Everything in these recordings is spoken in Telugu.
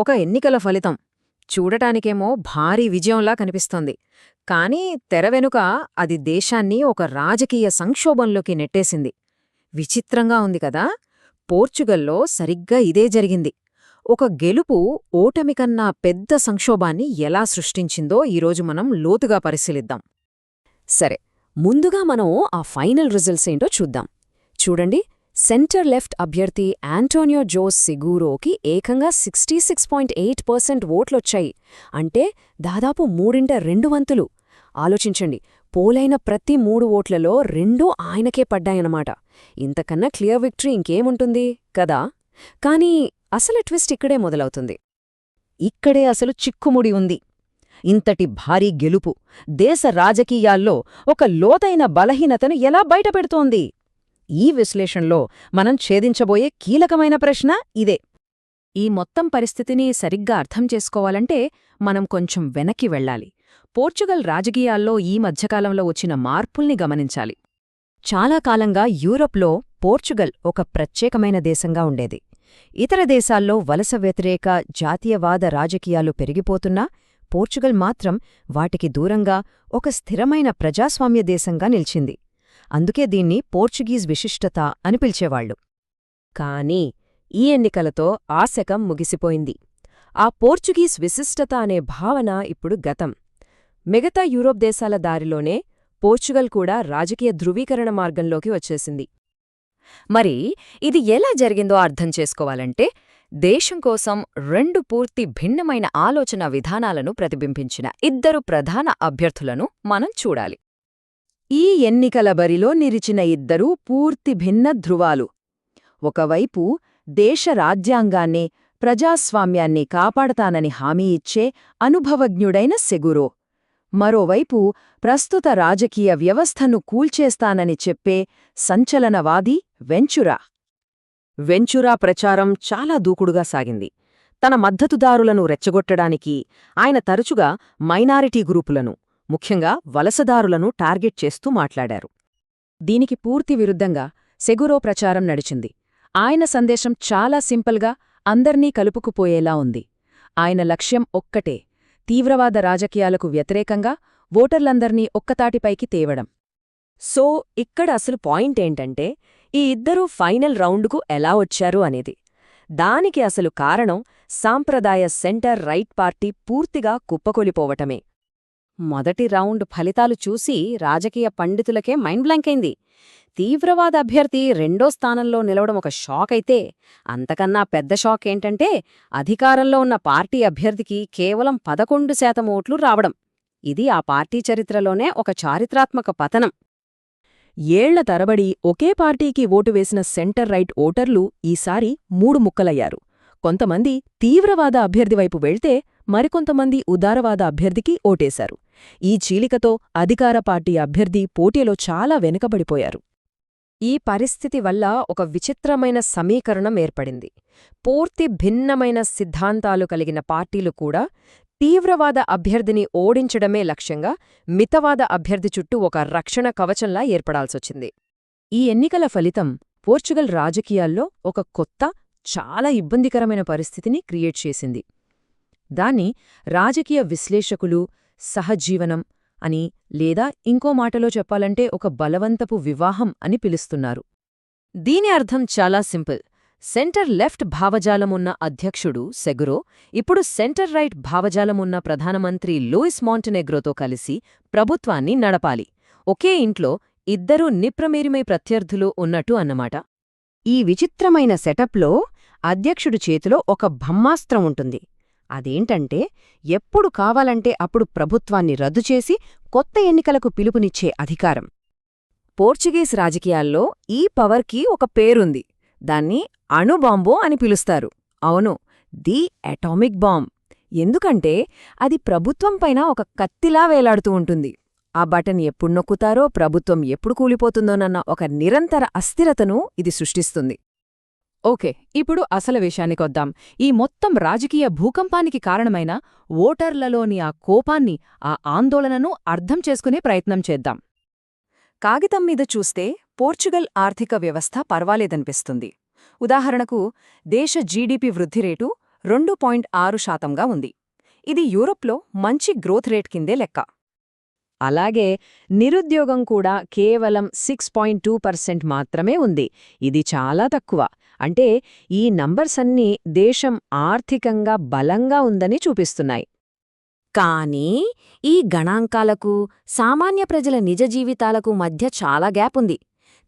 ఒక ఎన్నికల ఫలితం. చూడటానికేమో భారీ విజయంలా కనిపిస్తోంది. కానీ తెర వెనుక అది దేశాన్ని ఒక రాజకీయ సంక్షోభంలోకి నెట్టేసింది. విచిత్రంగా ఉంది కదా! పోర్చుగల్లో సరిగ్గా ఇదే జరిగింది. ఒక గెలుపు ఓటమి కన్నా పెద్ద సంక్షోభాన్ని ఎలా సృష్టించిందో ఈరోజు మనం లోతుగా పరిశీలిద్దాం. సరే ముందుగా మనం ఆ ఫైనల్ రిజల్ట్స్ ఏంటో చూద్దాం. చూడండి సెంటర్ లెఫ్ట్ అభ్యర్థి ఆంటోనియో జోస్ సిగూరోకి ఏకంగా sixty six point eight percent ఓట్లొచ్చాయి. అంటే దాదాపు మూడింట రెండు వంతులు. ఆలోచించండి పోలైన ప్రతి మూడు ఓట్లలో రెండూ ఆయనకే పడ్డాయన్నమాట. ఇంతకన్నా క్లియర్ విక్టరీ ఇంకేముంటుంది? కదా? కానీ అసలు ట్విస్ట్ ఇక్కడే మొదలవుతుంది. ఇక్కడే అసలు చిక్కుముడి ఉంది. ఇంతటి భారీ గెలుపు దేశ రాజకీయాల్లో ఒక లోతైన బలహీనతను ఎలా బయటపెడుతోంది? ఈ విశ్లేషణలో మనం ఛేదించబోయే కీలకమైన ప్రశ్న ఇదే. ఈ మొత్తం పరిస్థితిని సరిగ్గా అర్థం చేసుకోవాలంటే మనం కొంచెం వెనక్కి వెళ్ళాలి. పోర్చుగల్ రాజకీయాల్లో ఈ మధ్యకాలంలో వచ్చిన మార్పుల్ని గమనించాలి. చాలా కాలంగా యూరప్లో పోర్చుగల్ ఒక ప్రత్యేకమైన దేశంగా ఉండేది. ఇతర దేశాల్లో వలస వ్యతిరేక జాతీయవాద రాజకీయాలు పెరిగిపోతున్నా పోర్చుగల్ మాత్రం వాటికి దూరంగా ఒక స్థిరమైన ప్రజాస్వామ్య దేశంగా నిలిచింది. అందుకే దీన్ని పోర్చుగీస్ విశిష్టత అని పిలిచేవాళ్ళు కానీ ఈ ఎన్నికలతో ఆ శకం ముగిసిపోయింది. ఆ పోర్చుగీస్ విశిష్టత అనే భావన ఇప్పుడు గతం. మిగతా యూరోప్ దేశాల దారిలోనే పోర్చుగల్ కూడా రాజకీయ ధృవీకరణ మార్గంలోకి వచ్చేసింది. మరి ఇది ఎలా జరిగిందో అర్థం చేసుకోవాలంటే దేశం కోసం రెండు పూర్తి భిన్నమైన ఆలోచన విధానాలను ప్రతిబింబించిన ఇద్దరు ప్రధాన అభ్యర్థులను మనం చూడాలి. ఈ ఎన్నికల బరిలో నిరిచిన ఇద్దరూ పూర్తి భిన్న ధృవాలు ఒకవైపు దేశ రాజ్యాంగాన్ని ప్రజాస్వామ్యాన్ని కాపాడతానని హామీ ఇచ్చే అనుభవజ్ఞుడైన సెగురో. మరోవైపు ప్రస్తుత రాజకీయ వ్యవస్థను కూల్చేస్తానని చెప్పే సంచలనవాది వెంచురా. వెంచురా ప్రచారం చాలా దూకుడుగా సాగింది. తన మద్దతుదారులను రెచ్చగొట్టడానికి ఆయన తరచుగా మైనారిటీ గ్రూపులను ముఖ్యంగా వలసదారులను టార్గెట్ చేస్తూ మాట్లాడారు. దీనికి పూర్తి విరుద్ధంగా సెగురో ప్రచారం నడిచింది. ఆయన సందేశం చాలా సింపుల్గా అందర్నీ కలుపుకుపోయేలా ఉంది. ఆయన లక్ష్యం ఒక్కటే తీవ్రవాద రాజకీయాలకు వ్యతిరేకంగా ఓటర్లందర్నీ ఒక్కతాటిపైకి తేవడం. సో ఇక్కడ అసలు పాయింట్ ఏంటంటే ఈ ఇద్దరూ ఫైనల్ రౌండ్కు ఎలా వచ్చారు అనేది. దానికి అసలు కారణం సాంప్రదాయ సెంటర్ రైట్ పార్టీ పూర్తిగా కుప్పకొలిపోవటమే. మొదటి రౌండ్ ఫలితాలు చూసి రాజకీయ పండితులకే మైండ్ బ్లాంకైంది తీవ్రవాద అభ్యర్థి రెండో స్థానంలో నిలవడం ఒక షాక్ అయితే అంతకన్నా పెద్ద షాక్ ఏంటంటే అధికారంలో ఉన్న పార్టీ అభ్యర్థికి కేవలం పదకొండు శాతం ఓట్లు రావడం. ఇది ఆ పార్టీ చరిత్రలోనే ఒక చారిత్రాత్మక పతనం. ఏళ్ళ తరబడి ఒకే పార్టీకి ఓటు వేసిన సెంటర్ రైట్ ఓటర్లు ఈసారి మూడు ముక్కలయ్యారు. కొంతమంది తీవ్రవాద అభ్యర్థివైపు వెళ్తే మరికొంతమంది ఉదారవాద అభ్యర్థికి ఓటేశారు. ఈ చీలికతో అధికార పార్టీ అభ్యర్థి పోటీలో చాలా వెనుకబడిపోయారు. ఈ పరిస్థితి వల్ల ఒక విచిత్రమైన సమీకరణం ఏర్పడింది. పూర్తి భిన్నమైన సిద్ధాంతాలు కలిగిన పార్టీలు కూడా తీవ్రవాద అభ్యర్థిని ఓడించడమే లక్ష్యంగా మితవాద అభ్యర్థి చుట్టూ ఒక రక్షణ కవచంలా ఏర్పడాల్సొచ్చింది. ఈ ఎన్నికల ఫలితం పోర్చుగల్ రాజకీయాల్లో ఒక కొత్త చాలా ఇబ్బందికరమైన పరిస్థితిని క్రియేట్ చేసింది. దాన్ని రాజకీయ విశ్లేషకులు సహజీవనం అని లేదా ఇంకో మాటలో చెప్పాలంటే ఒక బలవంతపు వివాహం అని పిలుస్తున్నారు. దీని అర్థం చాలా సింపుల్. సెంటర్ లెఫ్ట్ భావజాలమున్న అధ్యక్షుడు సెగురో ఇప్పుడు సెంటర్ రైట్ భావజాలమున్న ప్రధానమంత్రి లూయిస్ మాంటెనెగ్రోతో కలిసి ప్రభుత్వాన్ని నడపాలి. ఒకే ఇంట్లో ఇద్దరూ నిప్రమేరిమై ప్రత్యర్థులు ఉన్నట్టు అన్నమాట. ఈ విచిత్రమైన సెటప్లో అధ్యక్షుడి చేతిలో ఒక బ్రహ్మాస్త్రం ఉంటుంది. అదేంటంటే ఎప్పుడు కావాలంటే అప్పుడు ప్రభుత్వాన్ని రద్దు చేసి కొత్త ఎన్నికలకు పిలుపునిచ్చే అధికారం. పోర్చుగీస్ రాజకీయాల్లో ఈ పవర్కి ఒక పేరుంది. దాన్ని అణుబాంబో అని పిలుస్తారు. అవును ది అటామిక్ బాంబ్. ఎందుకంటే అది ప్రభుత్వంపైన ఒక కత్తిలా వేలాడుతూ ఉంటుంది. ఆ బటన్ ఎప్పుడు నొక్కుతారో ప్రభుత్వం ఎప్పుడు కూలిపోతుందోనన్న ఒక నిరంతర అస్థిరతను ఇది సృష్టిస్తుంది. ఓకే ఇప్పుడు అసలు విషయానికొద్దాం ఈ మొత్తం రాజకీయ భూకంపానికి కారణమైన ఓటర్లలోని ఆ కోపాన్ని ఆ ఆందోళనను అర్థం చేసుకునే ప్రయత్నం చేద్దాం. కాగితం మీద చూస్తే పోర్చుగల్ ఆర్థిక వ్యవస్థ పర్వాలేదనిపిస్తుంది. ఉదాహరణకు దేశ జీడీపీ వృద్ధి రేటు రెండు పాయింట్ ఆరు శాతంగా ఉంది. ఇది యూరోప్లో మంచి గ్రోత్ రేట్ కిందే లెక్క. అలాగే నిరుద్యోగం కూడా కేవలం సిక్స్ పాయింట్ టూ పర్సెంట్ మాత్రమే ఉంది. ఇది చాలా తక్కువ. అంటే ఈ నంబర్స్ అన్నీ దేశం ఆర్థికంగా బలంగా ఉందని చూపిస్తున్నాయి. కానీ ఈ గణాంకాలకు సామాన్య ప్రజల నిజ జీవితాలకు మధ్య చాలా గ్యాప్ ఉంది.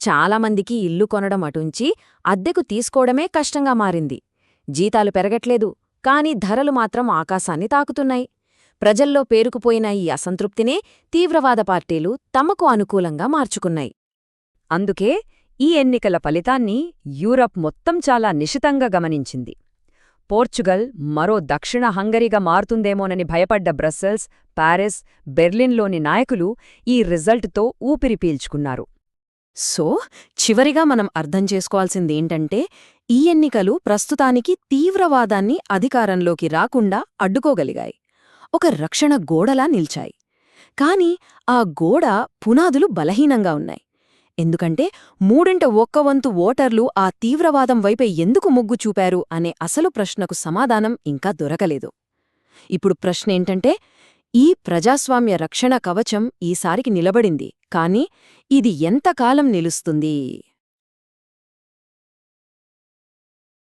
చాలామందికి ఇల్లు కొనడం అటుంచి అద్దెకు తీసుకోవడమే కష్టంగా మారింది. జీతాలు పెరగట్లేదు కాని ధరలు మాత్రం ఆకాశాన్ని తాకుతున్నాయి. ప్రజల్లో పేరుకుపోయిన ఈ అసంతృప్తినే తీవ్రవాద పార్టీలు తమకు అనుకూలంగా మార్చుకున్నాయి. అందుకే ఈ ఎన్నికల ఫలితాన్ని యూరప్ మొత్తం చాలా నిశితంగా గమనించింది. పోర్చుగల్ మరో దక్షిణ హంగరీగా మారుతుందేమోనని భయపడ్డ బ్రస్సెల్స్ ప్యారిస్ బెర్లిన్లోని నాయకులు ఈ రిజల్ట్తో ఊపిరి పీల్చుకున్నారు. సో చివరిగా మనం అర్థం చేసుకోవాల్సిందేంటంటే ఈ ఎన్నికలు ప్రస్తుతానికి తీవ్రవాదాన్ని అధికారంలోకి రాకుండా అడ్డుకోగలిగాయి. ఒక రక్షణ గోడలా నిల్చాయి. కాని ఆ గోడ పునాదులు బలహీనంగా ఉన్నాయి. ఎందుకంటే మూడింట ఒక్క వంతు ఓటర్లు ఆ తీవ్రవాదం వైపే ఎందుకు మొగ్గు చూపారు అనే అసలు ప్రశ్నకు సమాధానం ఇంకా దొరకలేదు. ఇప్పుడు ప్రశ్నేంటంటే ఈ ప్రజాస్వామ్య రక్షణ కవచం ఈసారికి నిలబడింది కాని ఇది ఎంతకాలం నిలుస్తుంది?